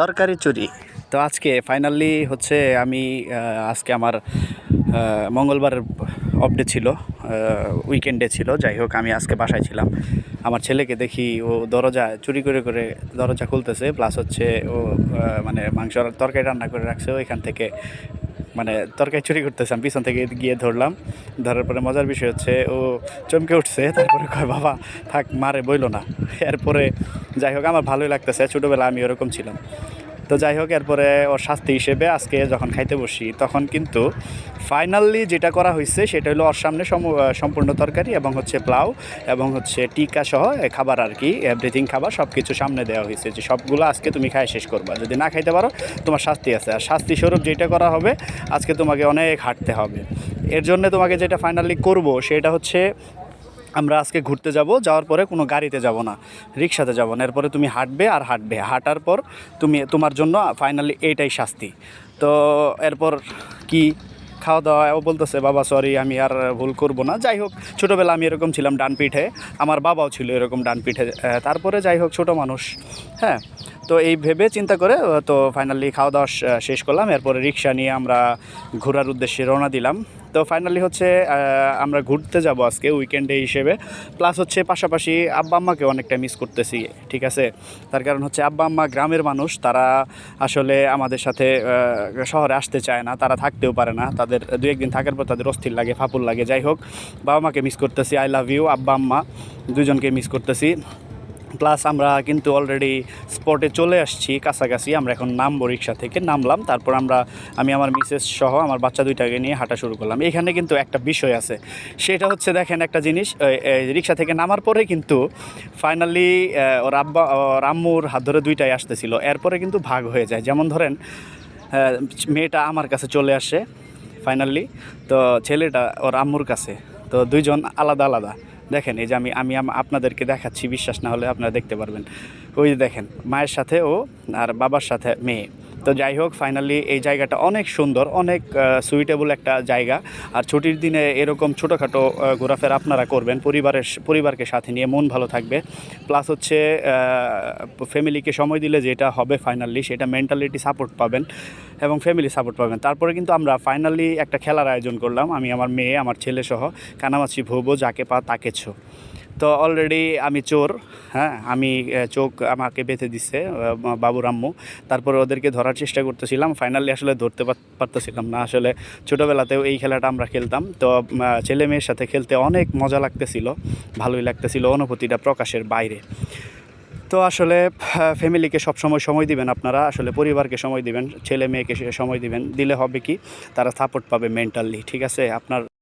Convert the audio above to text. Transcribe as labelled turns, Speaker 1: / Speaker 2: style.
Speaker 1: তরকারি চুরি। তো আজকে ফাইনালি হচ্ছে আমি আজকে আমার আহ, মঙ্গলবারের অফডে ছিল উইকেন্ডে ছিল যাই হোক আমি আজকে বাসায় ছিলাম। আমার ছেলেকে দেখি ও দরজা চুরি করে করে দরজা খুলতেছে প্লাস হচ্ছে ও মানে মাংস তরকারি রান্না করে রাখছে ওইখান থেকে মানে তরকারি চুরি করতেছে আমি পিছন থেকে গিয়ে ধরলাম। ধরার পরে মজার বিষয় হচ্ছে ও চমকে উঠছে তারপরে কয় বাবা থাক মারে বইলো না। এরপরে যাই হোক, আমার ভালোই লাগতেছে। ছোটোবেলা আমি ওরকম ছিলাম। তো যাই হোক, এরপরে ওর শাস্তি হিসেবে আজকে যখন খাইতে বসি, তখন কিন্তু ফাইনালি যেটা করা হয়েছে সেটা হলো ওর সামনে সম- সম্পূর্ণ তরকারি এবং হচ্ছে প্লাউ এবং হচ্ছে টিকা সহ খাবার আর কি এভরিথিং খাবার সব কিছু সামনে দেওয়া হয়েছে যে সবগুলো আজকে তুমি খাই শেষ করবা। যদি না খাইতে পারো, তোমার শাস্তি আছে। আর শাস্তি স্বরূপ যেটা করা হবে, আজকে তোমাকে অনেক হাঁটতে হবে। এর জন্য তোমাকে যেটা ফাইনালি করব, সেটা হচ্ছে আমরা আজকে ঘুরতে যাব, যাওয়ার পরে কোনো গাড়িতে যাব না, রিক্সাতে যাব না। এরপরে তুমি হাঁটবে আর হাঁটবে। হাঁটার পর তুমি, তোমার জন্য ফাইনালি এইটাই শাস্তি। তো এরপর কি খাওয়া দাওয়া? ও বলতেছে, বাবা সরি আমি আর ভুল করব না। যাই হোক ছোটোবেলা আমি এরকম ছিলাম ডান পিঠে। আমার বাবাও ছিল এরকম ডান পিঠে। তারপরে যাই হোক, ছোটো মানুষ। হ্যাঁ তো এই ভেবে চিন্তা করে তো ফাইনালি খাওয়া দাওয়া শেষ করলাম। এরপরে রিক্সা নিয়ে আমরা ঘোরার উদ্দেশ্যে রওনা দিলাম। তো ফাইনালি হচ্ছে আমরা ঘুরতে যাব আজকে উইকেন্ডে হিসেবে। প্লাস হচ্ছে পাশাপাশি আব্বা আম্মাকে অনেকটা মিস করতেছি, ঠিক আছে? তার কারণ হচ্ছে আব্বা আম্মা গ্রামের মানুষ, তারা আসলে আমাদের সাথে শহরে আসতে চায় না, তারা থাকতেও পারে না। তাদের দু একদিন থাকার পর তাদের অস্থির লাগে, ফাপুর লাগে। যাই হোক, বাবা মাকে মিস করতেছি আই লাভ ইউ আব্বা আম্মা, দুজনকে মিস করতেছি। প্লাস আমরা কিন্তু অলরেডি স্পটে চলে আসছি, কাছাকাছি। আমরা এখন নামবো রিক্সা থেকে, নামলাম। তারপর আমরা, আমি আমার মিসেস সহ আমার বাচ্চা দুইটাকে নিয়ে হাঁটা শুরু করলাম। এখানে কিন্তু একটা বিষয় আছে। সেটা হচ্ছে দেখেন একটা জিনিস রিক্সা থেকে নামার পরে কিন্তু ফাইনালি ওর আব্বা, ওর আম্মুর হাত ধরে দুইটাই আসতেছিল। এরপরে কিন্তু ভাগ হয়ে যায়। যেমন ধরেন মেয়েটা আমার কাছে চলে আসে ফাইনালি তো ছেলেটা ওর আম্মুর কাছে। তো দুইজন আলাদা আলাদা। দেখেন, এই যে আমি আমি আপনাদেরকে দেখাচ্ছি, বিশ্বাস না হলে আপনারা দেখতে পারবেন। ওই দেখেন, মায়ের সাথে ও আর বাবার সাথে মেয়ে। তো যাই হোক ফাইনালি এই জায়গাটা অনেক সুন্দর, অনেক সুইটেবল একটা জায়গা। আর ছুটির দিনে এরকম ছোটোখাটো ঘোরাফেরা আপনারা করবেন, পরিবারের, পরিবারকে সাথে নিয়ে মন ভালো থাকবে। প্লাস হচ্ছে ফ্যামিলিকে সময় দিলে যেটা হবে ফাইনালি সেটা মেন্টালিটি সাপোর্ট পাবেন এবং ফ্যামিলি সাপোর্ট পাবেন। তারপরে কিন্তু আমরা ফাইনালি একটা খেলার আয়োজন করলাম, আমি, আমার মেয়ে, আমার ছেলেসহ কানামাছি ভোবো, যাকে পা তাকে ছো। তো অলরেডি আমি চোর হ্যাঁ? আমি চোখ আমাকে বেঁধে দিচ্ছে আহ, বাবুর আম্মু। তারপরে ওদেরকে ধরার চেষ্টা করতেছিলাম। ফাইনালি আসলে ধরতে পার- পারতেছিলাম না। আসলে ছোটোবেলাতেও এই খেলাটা আমরা খেলতাম। তো ছেলে মেয়ের সাথে খেলতে অনেক মজা লাগতেছিল ভালোই লাগতেছিল অনুভূতিটা প্রকাশের বাইরে। তো আসলে ফ্যামিলিকে সব সময় সময় দিবেন আপনারা। আসলে পরিবারকে সময় দিবেন ছেলে মেয়েকে সময় দিবেন। দিলে হবে কি? তারা সাপোর্ট পাবে মেন্টালি ঠিক আছে? আপনার